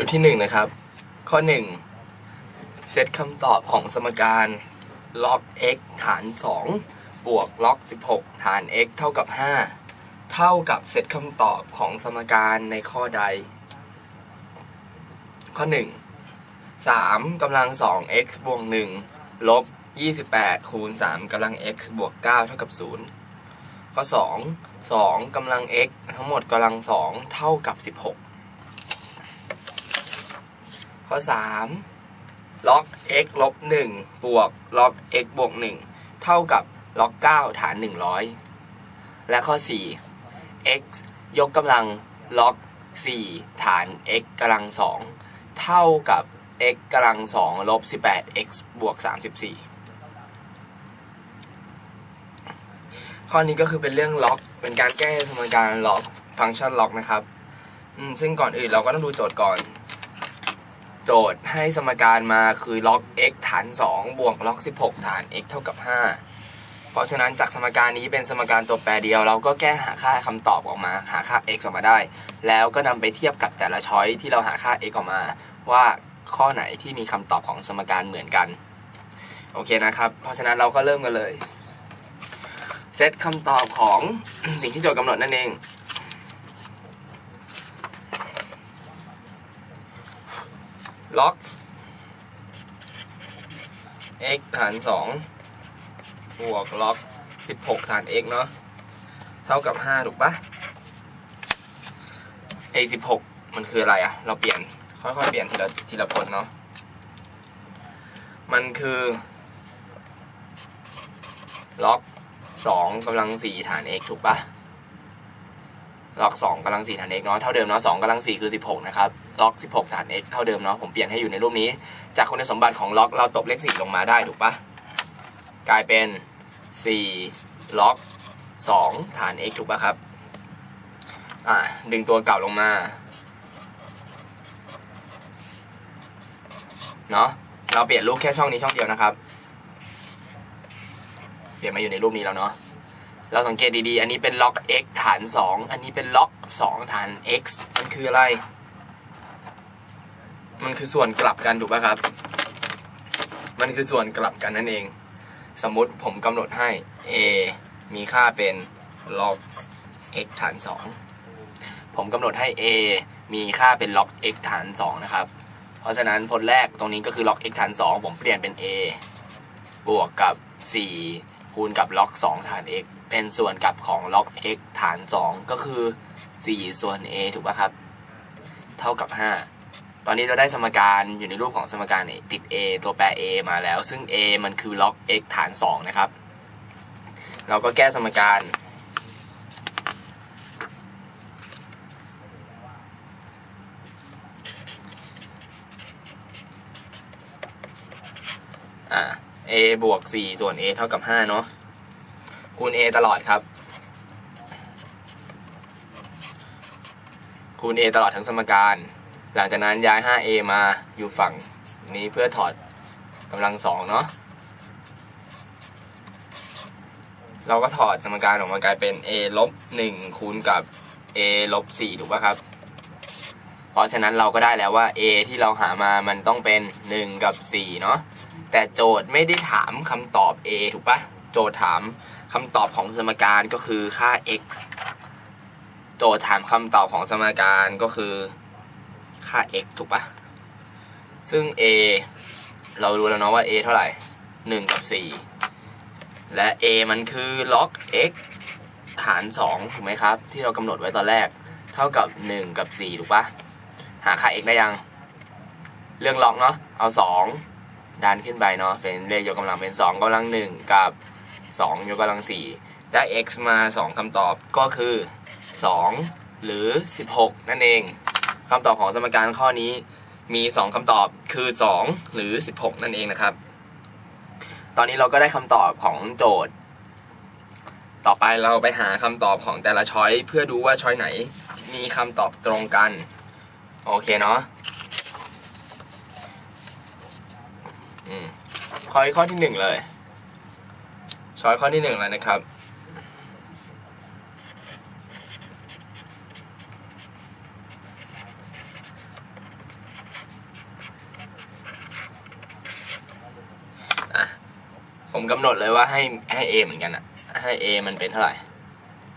ชุดที่หนึ่งนะครับ ข้อหนึ่งเซตคำตอบของสมการล็อก x ฐาน 2 บวกล็อก 16 ฐาน x เท่ากับ 5 เท่ากับเซตคำตอบของสมการในข้อใด ข้อ 1 3กำลัง 2 x บวก 1 ลบ 28 คูณ 3กำลัง x บวก 9 เท่ากับ 0 ข้อ 2 2กำลัง x ทั้งหมดกำลัง 2 เท่ากับ 16 ข้อ 3 ล็อก x ลบ1บวกล็อก x บวก1เท่ากับล็อก 9 ฐาน 100 และข้อ 4 x ยกกำลังล็อก 4 ฐาน x กำลัง 2 เท่ากับ x กำลัง 2 ลบ 18x บวก 34 ข้อนี้ก็คือเป็นเรื่องล็อก เป็นการแก้สมการล็อก ฟังก์ชันล็อกนะครับอืมซึ่งก่อนอื่นเราก็ต้องดูโจทย์ก่อน โจทย์ให้สมการมาคือล็อก x ฐาน 2 บวกล็อก 16 ฐาน x เท่ากับ 5 เพราะฉะนั้นจากสมการนี้เป็นสมการตัวแปรเดียว เราก็แก้หาค่าคำตอบออกมา หาค่า x ออกมาได้ แล้วก็นำไปเทียบกับแต่ละช้อยที่เราหาค่า x ออกมา ว่าข้อไหนที่มีคำตอบของสมการเหมือนกัน โอเคนะครับ เพราะฉะนั้นเราก็เริ่มกันเลย เซตคำตอบของสิ่งที่โจทย์กำหนดนั่นเอง ล็อก x ฐาน2บวกล็อก 16 ฐาน x เนาะเท่ากับ 5 ถูกปะไอ้16 มันคืออะไรอะเราเปลี่ยน ค่อยๆ เปลี่ยนทีละทีละพจน์เนาะมันคือล็อก2กำลัง4ฐาน x ถูกปะล็อก2กำลัง4ฐาน x เนาะเท่าเดิมเนาะ2กำลัง4คือ 16 นะครับ ล็อก 16 ฐาน x เท่าเดิมเนาะผมเปลี่ยนให้อยู่ในรูปนี้ จากคุณสมบัติของล็อกเราตบเลข 4 ลงมาได้ถูกปะกลายเป็น 4 ล็อก 2 ฐาน x ถูกปะครับอ่าดึงตัวเก่าลงมาเนาะเราเปลี่ยนรูปแค่ช่องนี้ช่องเดียวนะครับ เปลี่ยนมาอยู่ในรูปนี้แล้วเนาะเราสังเกตดีๆ อันนี้เป็นล็อก x ฐาน 2 อันนี้เป็นล็อก 2 ฐาน x มันคืออะไร มันคือส่วนกลับกันถูกป่ะครับ มันคือส่วนกลับกันนั่นเอง สมมุติผมกำหนดให้ a มีค่าเป็นล็อก x ฐาน 2 ผมกำหนดให้ a มีค่าเป็นล็อก x ฐาน 2 นะครับ เพราะฉะนั้นผลแรกตรงนี้ก็คือล็อก x ฐาน 2 ผมเปลี่ยนเป็น a บวกกับ 4 คูณกับล็อก2ฐาน x เป็นส่วนกลับของล็อก x ฐาน 2 ก็คือ 4 ส่วน a ถูกป่ะครับ เท่ากับ 5 ตอนนี้เราได้สมการอยู่ในรูปของสมการติด a ตัวแปร a มาแล้ว ซึ่ง a มันคือล็อก x ฐาน 2 นะครับ เราก็แก้สมการอ a บวก 4 ส่วน a เท่ากับ 5 เนาะคูณ a ตลอดครับ คูณ a ตลอดทั้งสมการ หลังจากนั้นย้าย 5a มาอยู่ฝั่งนี้เพื่อถอดกำลังสองเนาะ เราก็ถอดสมการออกมากลายเป็น a ลบ1คูณกับ a ลบ4ถูกป่ะครับ เพราะฉะนั้นเราก็ได้แล้วว่า a ที่เราหามามันต้องเป็น 1 กับ4เนาะ แต่โจทย์ไม่ได้ถามคำตอบ a ถูกปะโจทย์ถามคำตอบของสมการก็คือค่า x โจทย์ถามคำตอบของสมการก็คือ ค่า x ถูกปะซึ่ง a เรารู้แล้วเนาะว่า a เท่าไหร่ 1 กับ 4 และ a มันคือล็อก x ฐาน 2 ถูกไหมครับ ที่เรากำหนดไว้ตอนแรก เท่ากับ 1 กับ 4 ถูกปะหาค่า x ได้ยัง เรื่องล็อกเนาะ เอา 2 ดันขึ้นไปเนาะ เป็นเลขยกกำลังเป็น 2กำลัง 1 กับ 2 ยกกำลัง 4 ได้ x มา 2คำตอบก็คือ 2 หรือ 16 นั่นเอง คำตอบของสมการข้อนี้มี 2คำตอบคือ 2 หรือ 16 นั่นเองนะครับ ตอนนี้เราก็ได้คำตอบของโจทย์ ต่อไปเราไปหาคำตอบของแต่ละช้อยเพื่อดูว่าช้อยไหน มีคำตอบตรงกัน โอเคเนาะอืมช้อยข้อที่หนึ่งเลยช้อยข้อที่หนึ่งแล้วนะครับ อ ผมกำหนดเลยว่า ให้ให้ a เหมือนกันอะให้ a มันเป็นเท่าไหร่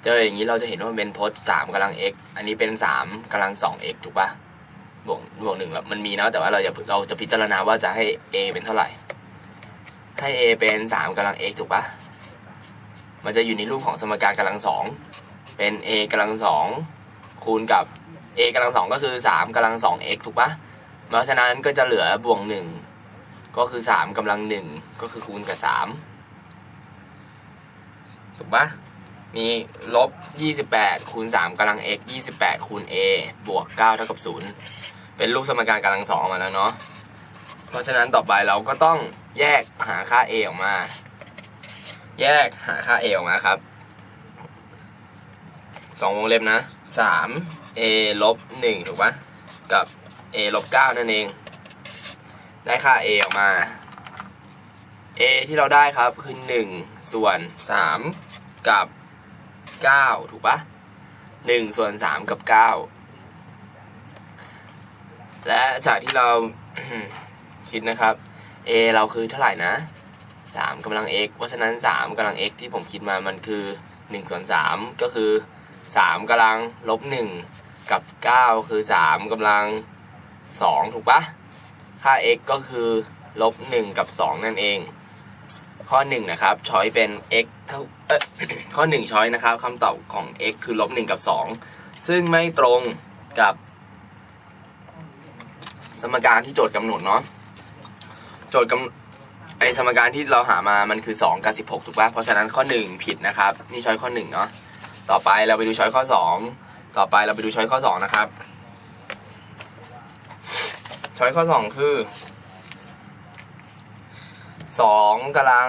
เจออย่างนี้เราจะเห็นว่ามันเป็นพจน์สามกำลัง x อันนี้เป็นสามกำลังสอง x ถูกปะบวกบวกหนึ่งแล้วมันมีนะแต่ว่าเราจะเราจะพิจารณาว่าจะให้ a เป็นเท่าไหร่ ให้ a เป็นสามกำลัง x ถูกปะมันจะอยู่ในรูปของสมการกำลังสองเป็น a กำลังสองคูณกับ a กำลังสองก็คือสามกำลังสอง x ถูกปะเพราะฉะนั้นก็จะเหลือบวกหนึ่งก็คือสามกำลังหนึ่งก็คือคูณกับสาม ถูกปะมีลบ 28 คูณ 3กำลัง x 28 คูณ a บวก 9 เท่ากับ 0 เป็นรูปสมการกำลังสองอกมาแล้วเนาะ เพราะฉะนั้นต่อไปเราก็ต้องแยกหาค่า a ออกมา แยกหาค่า a ออกมาครับสองวงเล็บนะ 3 a ลบ 1 ถูกปะกับ a ลบ 9 นั่นเอง ได้ค่า a ออกมา a ที่เราได้ครับคือ 1 ส่วน 3 กับ 9 ถูกปะ1ส่วน 3 กับ 9 และจากที่เราคิดนะครับ a เราคือเท่าไหร่นะ 3กำลัง x เพราะฉะนั้น 3กำลัง x ที่ผมคิดมามันคือ1ส่วน3ก็คือ 3กำลังลบ1กับ 9 คือ 3กำลัง 2 ถูกปะค่า x ก็คือลบ1กับ 2 นั่นเอง ข้อ1นะครับช้อยเป็น x เท่าเอ้ยข้อ 1 ช้อยนะครับคำตอบของ x คือลบ1กับ 2 ซึ่งไม่ตรงกับสมการที่โจทย์กำหนดเนาะโจทย์กำไอสมการที่เราหามามันคือ 2 กับ 16 ถูกป่ะเพราะฉะนั้นข้อ 1 ผิดนะครับ นี่ช้อยข้อ1เนาะต่อไปเราไปดูช้อยข้อ 2 ต่อไปเราไปดูช้อยข้อ 2 นะครับ ช้อยข้อ 2 คือ 2กำลัง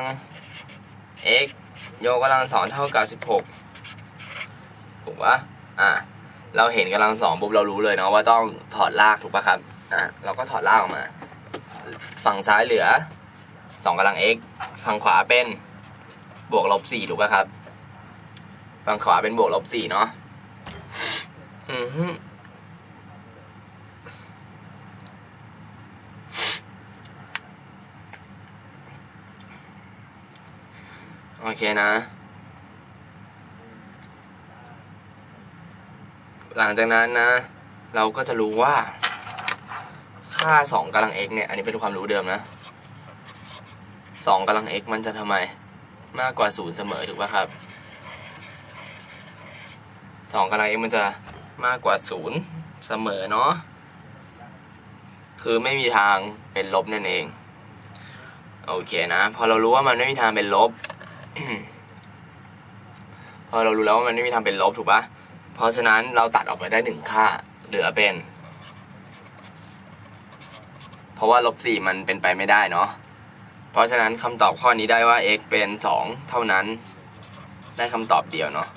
x โยกกำลังสองเท่ากับ16ถูกปะอะเราเห็นกำลังสองปุ๊บเรารู้เลยเนาะว่าต้องถอดรากถูกปะครับ อะเราก็ถอดรากออกมา ฝั่งซ้ายเหลือสองกำลัง x ฝั่งขวาเป็นบวกลบสี่ถูกปะครับ ฝั่งขวาเป็นบวกลบสี่เนาะ อือฮึ เคนะ หลังจากนั้นนะ เราก็จะรู้ว่าค่าสองกำลัง x เนี่ย อันนี้เป็นความรู้เดิมนะสองกำลัง x มันจะทำไม มากกว่าศูนย์เสมอถูกป่ะครับสองกำลัง x มันจะมากกว่าศูนย์เสมอเนาะ คือไม่มีทางเป็นลบนั่นเอง โอเคนะ พอเรารู้ว่ามันไม่มีทางเป็นลบ พอเรารู้แล้วว่ามันไม่มีทางเป็นลบถูกปะเพราะฉะนั้นเราตัดออกไปได้หนึ่งค่า เหลือเป็น เพราะว่าลบสี่มันเป็นไปไม่ได้เนาะเพราะฉะนั้นคำตอบข้อนี้ได้ว่า x เป็นสองเท่านั้น ได้คำตอบเดียวเนาะ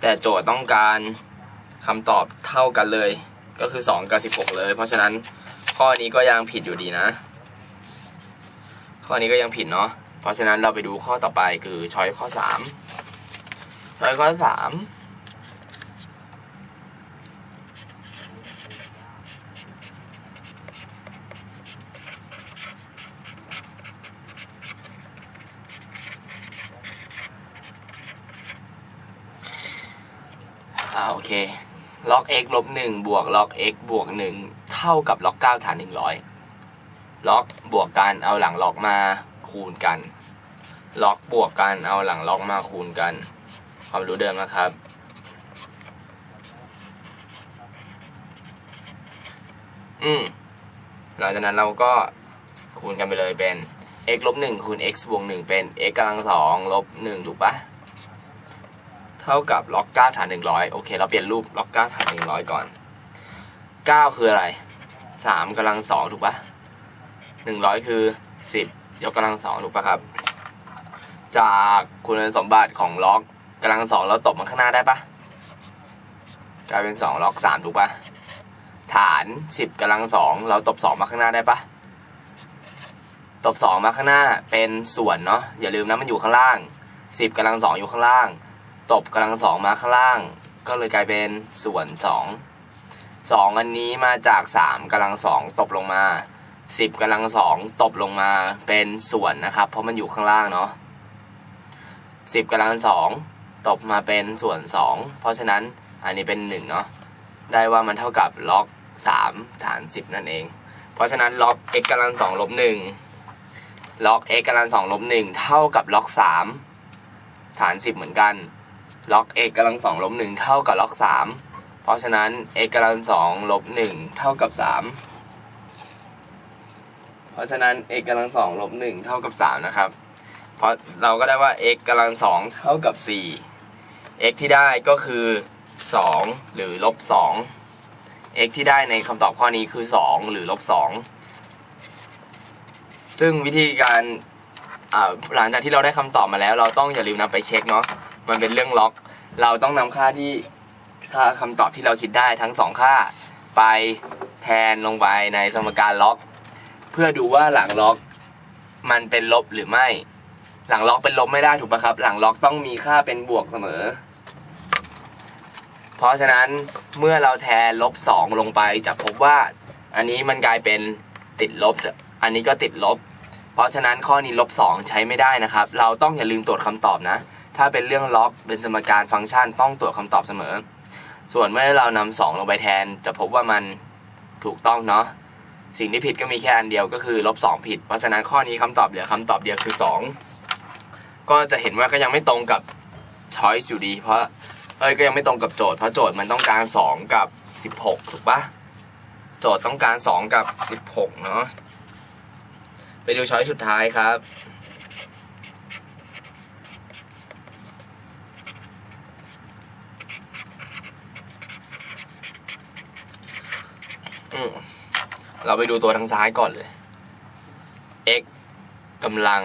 แต่โจทย์ต้องการคำตอบเท่ากันเลย ก็คือ 2 กับ 16 เลย เพราะฉะนั้นข้อนี้ก็ยังผิดอยู่ดีนะ ข้อนี้ก็ยังผิดเนาะ เพราะฉะนั้นเราไปดูข้อต่อไปคือช้อยข้อ3ช้อยข้อ3อ่าโอเคล็อก x ลบหนึ่งบวกล็อก x บวกหนึ่งเท่ากับล็อกเก้าฐานหนึ่งร้อยล็อกบวกกันเอาหลังล็อกมา คูณกัน ล็อกบวกกันเอาหลังล็อกมาคูณกัน ความรู้เดิมนะครับ อืมหลังจากนั้นเราก็คูณกันไปเลยเป็น x ลบหนึ่งคูณ x บวกหนึ่งเป็น x กำลังสองลบหนึ่งถูกปะเท่ากับล็อกเก้าฐานหนึ่งร้อยโอเค เราเปลี่ยนรูปล็อกเก้าฐานหนึ่งร้อยก่อนเก้าคืออะไรสามกำลังสองถูกปะหนึ่งร้อยคือสิบ ยกกำลังสองถูกปะครับ จากคุณสมบัติของล็อกกำลังสองเราตบมันข้างหน้าได้ปะกลายเป็นสองล็อกสามถูกปะฐานสิบกำลังสองเราตบสองมาข้างหน้าได้ปะตบสองมาข้างหน้าเป็นส่วนเนาะอย่าลืมนะมันอยู่ข้างล่างสิบกำลังสองอยู่ข้างล่าง ตบกำลังสองมาข้างล่าง ก็เลยกลายเป็นส่วนสองสองอันนี้มาจากสามกำลังสองตบลงมา สิบกำลังสองตบลงมาเป็นส่วนนะครับ เพราะมันอยู่ข้างล่างเนาะสิบกำลังสองตบมาเป็นส่วนสองเพราะฉะนั้นอันนี้เป็นหนึ่งเนาะได้ว่ามันเท่ากับล็อกสามฐานสิบนั่นเอง เพราะฉะนั้นล็อก x กำลังสองลบหนึ่งล็อก x กำลังสองลบหนึ่งเท่ากับล็อกสามฐานสิบเหมือนกัน ล็อก x กำลังสองลบหนึ่งเท่ากับล็อกสามเพราะฉะนั้น x กำลังสองลบหนึ่งเท่ากับสาม เพราะฉะนั้น x กำลังสองลบหนึ่งเท่ากับสามนะครับ เพราะเราก็ได้ว่า x กำลังสองเท่ากับสี่ x ที่ได้ก็คือสองหรือลบสอง x ที่ได้ในคำตอบข้อนี้คือ2หรือลบ2ซึ่งวิธีการหลังจากที่เราได้คำตอบมาแล้ว เราต้องอย่าลืมนำไปเช็คเนาะมันเป็นเรื่องล็อก เราต้องนำค่าที่ค่าคำตอบที่เราคิดได้ทั้งสองค่า ไปแทนลงไปในสมการล็อก เพื่อดูว่าหลังล็อกมันเป็นลบหรือไม่ หลังล็อกเป็นลบไม่ได้ถูกปะครับ หลังล็อกต้องมีค่าเป็นบวกเสมอ เพราะฉะนั้นเมื่อเราแทนลบสองลงไปจะพบว่าอันนี้มันกลายเป็นติดลบ อันนี้ก็ติดลบ เพราะฉะนั้นข้อนี้ลบสองใช้ไม่ได้นะครับ เราต้องอย่าลืมตรวจคำตอบนะ ถ้าเป็นเรื่องล็อกเป็นสมการฟังก์ชันต้องตรวจคำตอบเสมอ ส่วนเมื่อเรานำสองลงไปแทน จะพบว่ามันถูกต้องเนาะ สิ่งที่ผิดก็มีแค่อันเดียวก็คือลบสองผิด เพราะฉะนั้นข้อนี้คำตอบเหลือคำตอบเดียวคือสองก็จะเห็นว่าก็ยังไม่ตรงกับช้อยส์อยู่ดี เพราะเอ้ยก็ยังไม่ตรงกับโจทย์เพราะโจทย์มันต้องการ 2 กับ 16 ถูกปะโจทย์ต้องการ 2 กับ 16 เนาะไปดูช้อยสุดท้ายครับ อืม เราไปดูตัวทางซ้ายก่อนเลย x กำลัง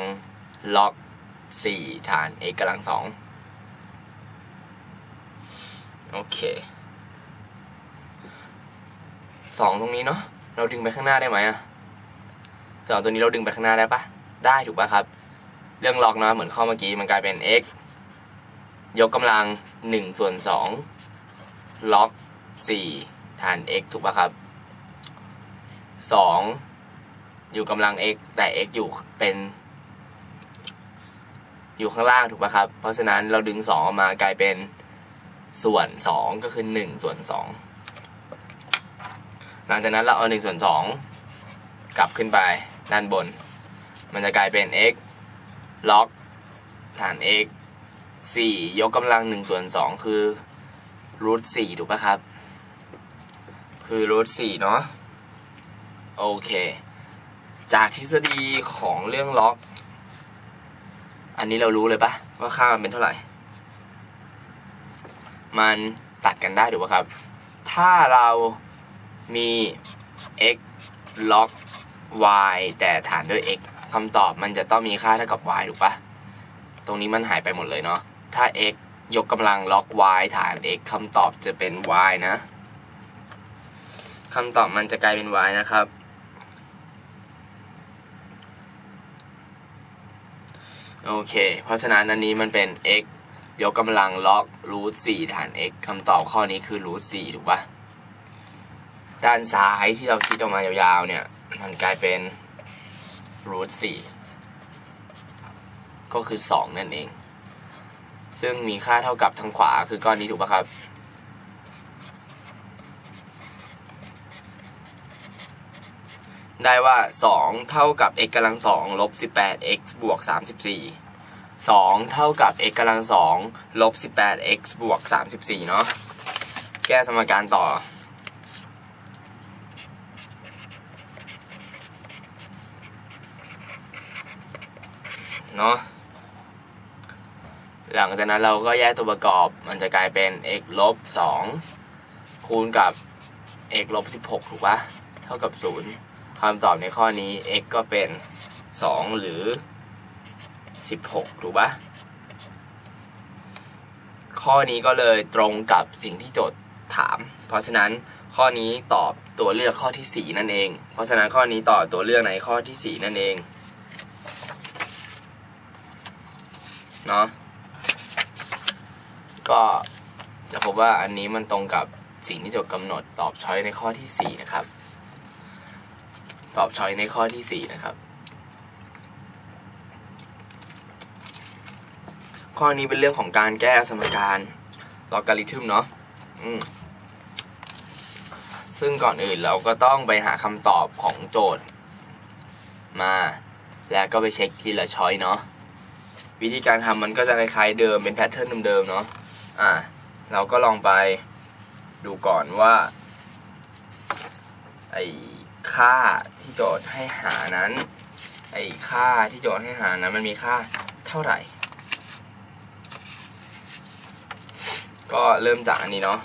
ล็อก4ฐาน x กำลัง2โอเคสองตรงนี้เนาะเราดึงไปข้างหน้าได้ไหมอะสองตัวนี้เราดึงไปข้างหน้าได้ปะได้ถูกปะครับ เรื่องล็อกเนาะเหมือนข้อเมื่อกี้มันกลายเป็น x ยกกำลังหนึ่งส่วนสองล็อกสี่ฐาน x ถูกปะครับ สองอยู่กำลัง x แต่ x อยู่เป็น อยู่ข้างล่างถูกปะครับ เพราะฉะนั้นเราดึงสองออกมากลายเป็นส่วน 2 ก็คือ 1 ส่วน 2 หลังจากนั้นเราเอา 1 ส่วน 2 กลับขึ้นไปด้านบน มันจะกลายเป็น x ล็อกฐาน x 4 ยกกำลัง 1 ส่วน 2 คือรูท4ถูกปะครับ คือรูท4เนาะ โอเค จากทฤษฎีของเรื่องล็อก อันนี้เรารู้เลยปะว่าค่ามันเป็นเท่าไหร่ มันตัดกันได้ถูกปะครับ ถ้าเรามี x ล็อก y แต่ฐานด้วย x คำตอบมันจะต้องมีค่าเท่ากับ y ถูกปะตรงนี้มันหายไปหมดเลยเนาะ ถ้า x ยกกำลังล็อก y ฐาน x คำตอบจะเป็น y นะคำตอบมันจะกลายเป็น y นะครับ โอเค เพราะฉะนั้นอันนี้มันเป็น x ยกกำลังล็อกรูทสี่ฐาน x คำตอบข้อนี้คือรูทสี่ถูกปะด้านซ้ายที่เราคิดออกมายาวๆเนี่ย มันกลายเป็นรูทสี่ก็คือสองนั่นเอง ซึ่งมีค่าเท่ากับทางขวาคือก้อนนี้ถูกปะครับ ได้ว่า 2 เท่ากับ x กำลัง2ลบ 18x บวก 34 2 เท่ากับ x กำลัง2ลบ 18x บวก 34 เนาะแก้สมการต่อ เนาะหลังจากนั้นเราก็แยกตัวประกอบมันจะกลายเป็น x ลบ2คูณกับ x ลบ16 ถูกปะเท่ากับ 0 คำตอบในข้อนี้ x ก็เป็น 2 หรือ 16 ถูกปะข้อนี้ก็เลยตรงกับสิ่งที่โจทย์ถาม เพราะฉะนั้นข้อนี้ตอบตัวเลือกข้อที่ 4 นั่นเอง เพราะฉะนั้นข้อนี้ตอบตัวเลือกในข้อที่ 4 นั่นเอง เนาะก็จะพบว่าอันนี้มันตรงกับสิ่งที่โจทย์กำหนดตอบช้อยในข้อที่ 4 นะครับ ตอบช้อยในข้อที่ 4 นะครับ ข้อนี้เป็นเรื่องของการแก้สมการลอการิทึมเนาะซึ่งก่อนอื่นเราก็ต้องไปหาคำตอบของโจทย์ มา แล้วก็ไปเช็คทีละช้อยเนาะวิธีการทำมันก็จะคล้ายๆเดิมเป็นแพทเทิร์นเดิมๆเนาะอะเราก็ลองไปดูก่อนว่าไอ ค่าที่โจทย์ให้หานั้นไอ้ค่าที่โจทย์ให้หานั้นมันมีค่าเท่าไหร่ ก็เริ่มจากอันนี้เนาะ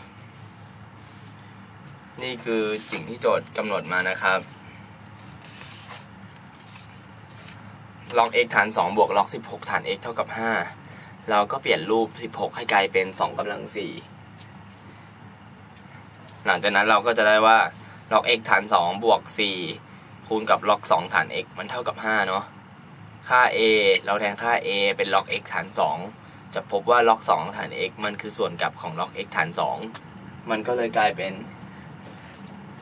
นี่คือสิ่งที่โจทย์กำหนดมานะครับล็อก x ฐาน2บวกล็อก 16 ฐาน x เท่ากับ 5 เราก็เปลี่ยนรูป 16 ให้กลายเป็น 2กำลัง 4 หลังจากนั้นเราก็จะได้ว่า ล็อก x ฐาน2บวก4คูณกับล็อก2ฐาน x มันเท่ากับ5เนาะ ค่า a เราแทนค่า a เป็นล็อก x ฐาน2จะพบว่าล็อก2ฐาน x มันคือส่วนกลับของล็อก x ฐาน2มันก็เลยกลายเป็น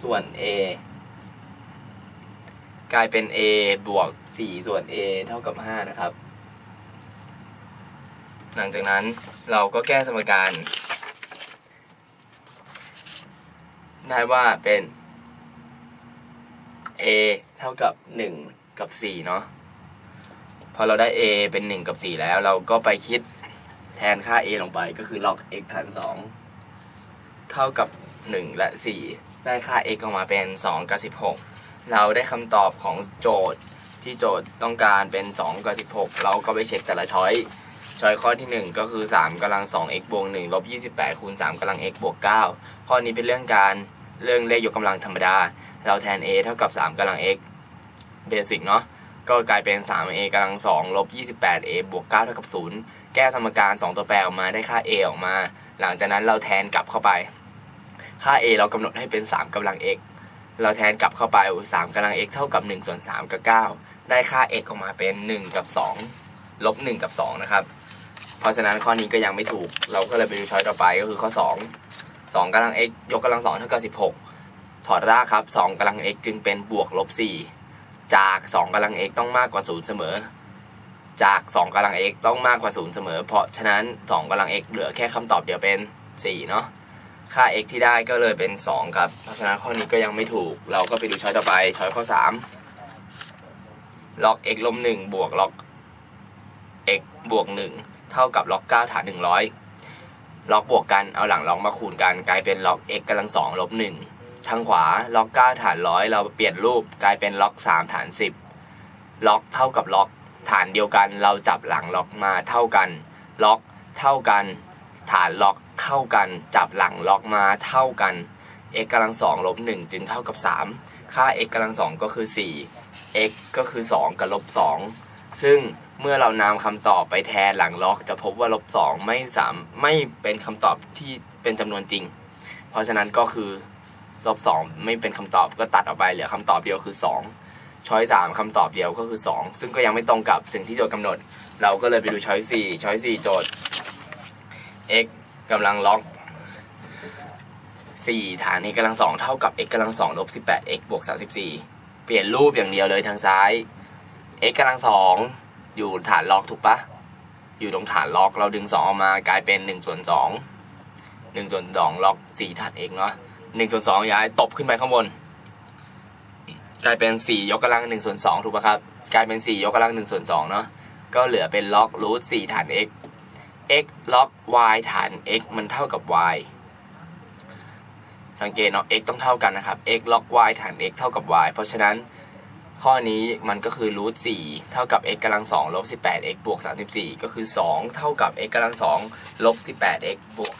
ส่วน a กลายเป็น a บวก4ส่วน a เท่ากับ 5 นะครับ หลังจากนั้นเราก็แก้สมการ ได้ว่าเป็น a เท่ากับ 1 กับ 4 เนาะพอเราได้ a เป็น 1 กับ 4 แล้ว เราก็ไปคิดแทนค่า a ลงไปก็คือ log x ฐาน 2 เท่ากับ 1 และ 4 ได้ค่า x ออกมาเป็น 2 กับ 16 เราได้คำตอบของโจทย์ที่โจทย์ต้องการเป็น 2 กับ 16 เราก็ไปเช็คแต่ละช้อยช้อยข้อที่ 1 ก็คือ 3กำลัง 2x บวก1ลบ28คูณ3กำลัง x บวก9ข้อนี้เป็นเรื่องการ เรื่องเลขยกกำลังธรรมดา เราแทน a เท่ากับ 3กำลัง x เบสิกเนาะก็กลายเป็น 3a กำลัง2ลบ 28a บวก9เท่ากับ 0 แก้สมการ 2 ตัวแปรออกมาได้ค่า a ออกมา หลังจากนั้นเราแทนกลับเข้าไป ค่า a เรากำหนดให้เป็น 3กำลัง x เราแทนกลับเข้าไป 3กำลัง x เท่ากับ1ส่วน3กับ 9 ได้ค่า x ออกมาเป็น 1 กับ 2 ลบ 1 กับ 2 นะครับ เพราะฉะนั้นข้อนี้ก็ยังไม่ถูก เราก็เลยไปดูช้อยต่อไปก็คือข้อ 2 2กำลัง x ยกกำลัง2เท่ากับ16ถอดรากครับ2กำลัง x จึงเป็นบวกลบ4จาก2กำลัง x ต้องมากกว่า0เสมอ จาก2กำลัง x ต้องมากกว่า0เสมอ เพราะฉะนั้น2กำลัง x เหลือแค่คำตอบเดียวเป็น4เนาะค่า x ที่ได้ก็เลยเป็น2ครับ เพราะฉะนั้นข้อนี้ก็ยังไม่ถูก เราก็ไปดูช้อยต่อไปช้อยข้อ3ล็อก x ลบ1บวกล็อก x บวก1เท่ากับล็อก9ฐาน100 ล็อกบวกกันเอาหลังล็อกมาคูณกันกลายเป็นล็อก x กำลัง2ลบ1ทางขวาล็อก 9 ฐาน100เราเปลี่ยนรูปกลายเป็นล็อก 3 ฐาน 10 ล็อกเท่ากับล็อก ฐานเดียวกันเราจับหลังล็อกมาเท่ากัน ล็อกเท่ากัน ฐานล็อกเข้ากัน จับหลังล็อกมาเท่ากัน x กำลัง2ลบ1จึงเท่ากับ 3 ค่า x กำลัง2ก็คือ 4 x ก็คือ 2 กับลบ2ซึ่ง เมื่อเรานำคำตอบไปแทนหลังล็อก จะพบว่าลบ2ไม่สามไม่เป็นคำตอบที่เป็นจำนวนจริง เพราะฉะนั้นก็คือลบ2ไม่เป็นคำตอบก็ตัดออกไปเหลือคำตอบเดียวคือ2ช้อย3คำตอบเดียวก็คือ2ซึ่งก็ยังไม่ตรงกับสิ่งที่โจทย์กำหนด เราก็เลยไปดูช้อย4ช้อย4โจทย์ x กำลังล็อก4ฐาน x กำลัง2เท่ากับ x กำลัง2ลบ18 x บวก34เปลี่ยนรูปอย่างเดียวเลยทางซ้าย x กำลัง2อ อยู่ฐานล็อกถูกปะอยู่ตรงฐานล็อกเราดึง2ออกมากลายเป็น1ส่วน2 1ส่วน2ล็อก4ฐาน x เนาะ1ส่วน2ย้ายตบขึ้นไปข้างบน กลายเป็น4ยกกำลัง1ส่วน2ถูกปะครับ กลายเป็น4ยกกำลัง1ส่วน2เนาะก็เหลือเป็นล็อกรูท4ฐาน x x ล็อก y ฐาน x มันเท่ากับ y สังเกตเนาะ x ต้องเท่ากันนะครับ x ล็อก y ฐาน x เท่ากับ y เพราะฉะนั้น ข้อนี้มันก็คือรูท4เท่ากับ x กำลัง2ลบ 18x บวก34ก็คือ2เท่ากับ x กำลัง2ลบ 18x บวก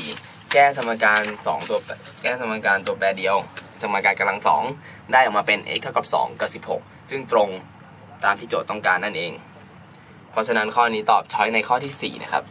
34แก้สมการ2ตัวแก้สมการตัวแปรเดียว สมการกำลัง2ได้ออกมาเป็น x เท่ากับ2กับ16ซึ่งตรงตามที่โจทย์ต้องการนั่นเอง เพราะฉะนั้นข้อนี้ตอบช้อยในข้อที่4นะครับ